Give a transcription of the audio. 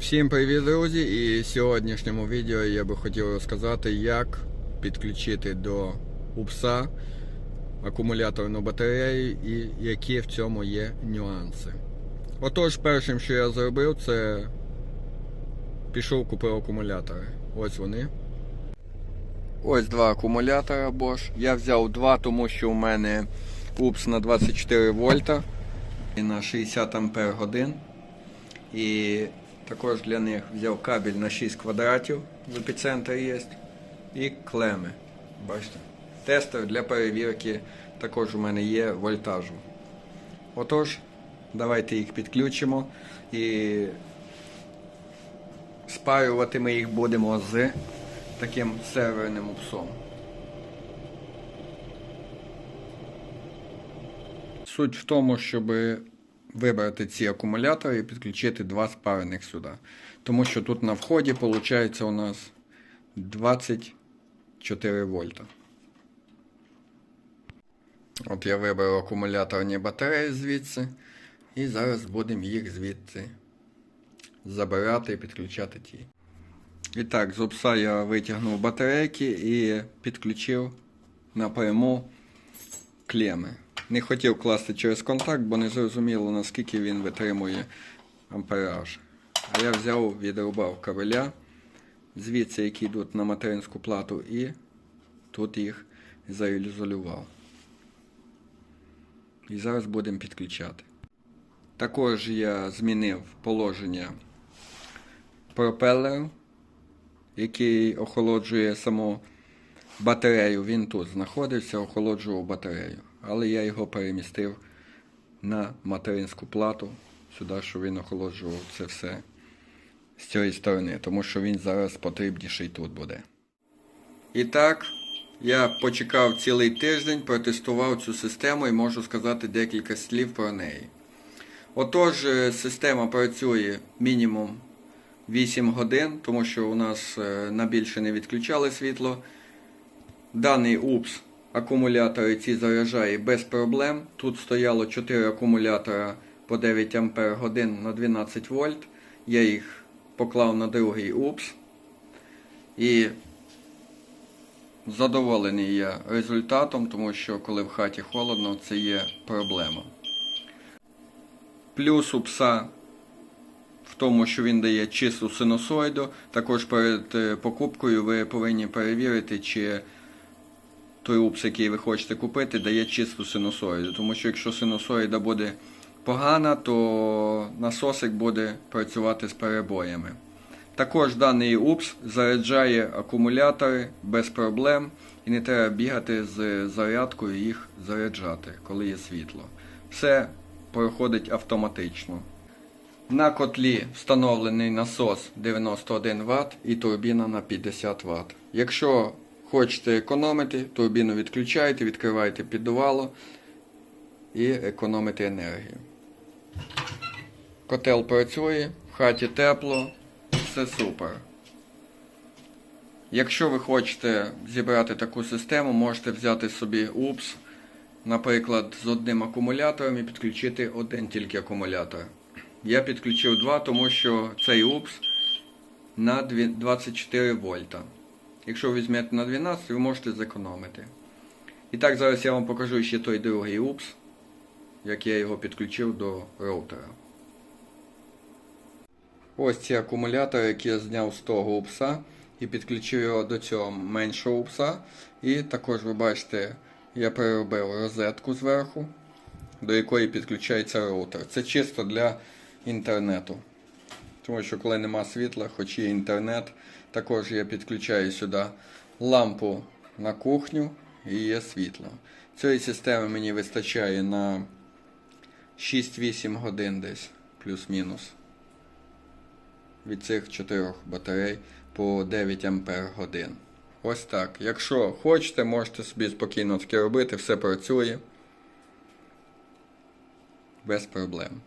Всім привіт, друзі! І в сьогоднішньому відео я би хотів розказати, як підключити до УПСа акумуляторну батарею і які в цьому є нюанси. Отож, першим, що я зробив, це пішов купив акумулятори. Ось вони. Ось два акумулятора Bosch. Я взяв два, тому що у мене УПС на 24 вольта і на 60 ампер годин. І також для них взяв кабель на 6 квадратів, в епіцентрі є. І клеми. Бачите? Тестер для перевірки також у мене є вольтажу. Отож, давайте їх підключимо і спарювати ми їх будемо з таким серверним псом. Суть в тому, щоб вибрати ці акумулятори і підключити два спарених сюди. Тому що тут на вході виходить у нас 24 вольта. От я вибрав акумуляторні батареї звідси. І зараз будемо їх звідси забирати і підключати ті. І так, з ОПСа я витягнув батарейки і підключив напряму клеми. Не хотів класти через контакт, бо не зрозуміло, наскільки він витримує ампераж. А я взяв, відрубав кабеля, звідси, які йдуть на материнську плату, і тут їх заізолював. І зараз будемо підключати. Також я змінив положення пропелеру, який охолоджує саму батарею. Він тут знаходився, охолоджував батарею. Але я його перемістив на материнську плату, сюди, щоб він охолоджував це все з цієї сторони, тому що він зараз потрібніший тут буде. І так, я почекав цілий тиждень, протестував цю систему і можу сказати декілька слів про неї. Отож, е, система працює мінімум 8 годин, тому що у нас е, на більше не відключали світло. Даний УПС акумулятори ці заряджає без проблем. Тут стояло 4 акумулятора по 9 Ампер годин на 12 вольт. Я їх поклав на другий УПС. І задоволений я результатом, тому що коли в хаті холодно, це є проблема. Плюс у пса в тому, що він дає чисту синусоїду. Також перед е, покупкою ви повинні перевірити, чи той упс, який ви хочете купити, дає чисту синусоїду. Тому що якщо синусоїда буде погана, то насосик буде працювати з перебоями. Також даний УПС заряджає акумулятори без проблем і не треба бігати з зарядкою їх заряджати, коли є світло. Все проходить автоматично. На котлі встановлений насос 91 Вт і турбіна на 50 Вт. Якщо хочете економити, турбіну відключаєте, відкриваєте піддувало і економите енергію. Котел працює, в хаті тепло, все супер. Якщо ви хочете зібрати таку систему, можете взяти собі УПС, наприклад, з одним акумулятором і підключити один тільки акумулятор. Я підключив два, тому що цей УПС на 24 вольта. Якщо ви візьмете на 12, ви можете зекономити. І так, зараз я вам покажу ще той другий УПС, як я його підключив до роутера. Ось ці акумулятори, які я зняв з того упса і підключив його до цього меншого упса. І також ви бачите, я переробив розетку зверху, до якої підключається роутер. Це чисто для інтернету. Тому що коли нема світла, хоч є інтернет, також я підключаю сюди лампу на кухню і є світло. Цієї системи мені вистачає на 6-8 годин десь, плюс-мінус. Від цих чотирьох батарей по 9 Ампер годин. Ось так. Якщо хочете, можете собі спокійно таке робити, все працює без проблем.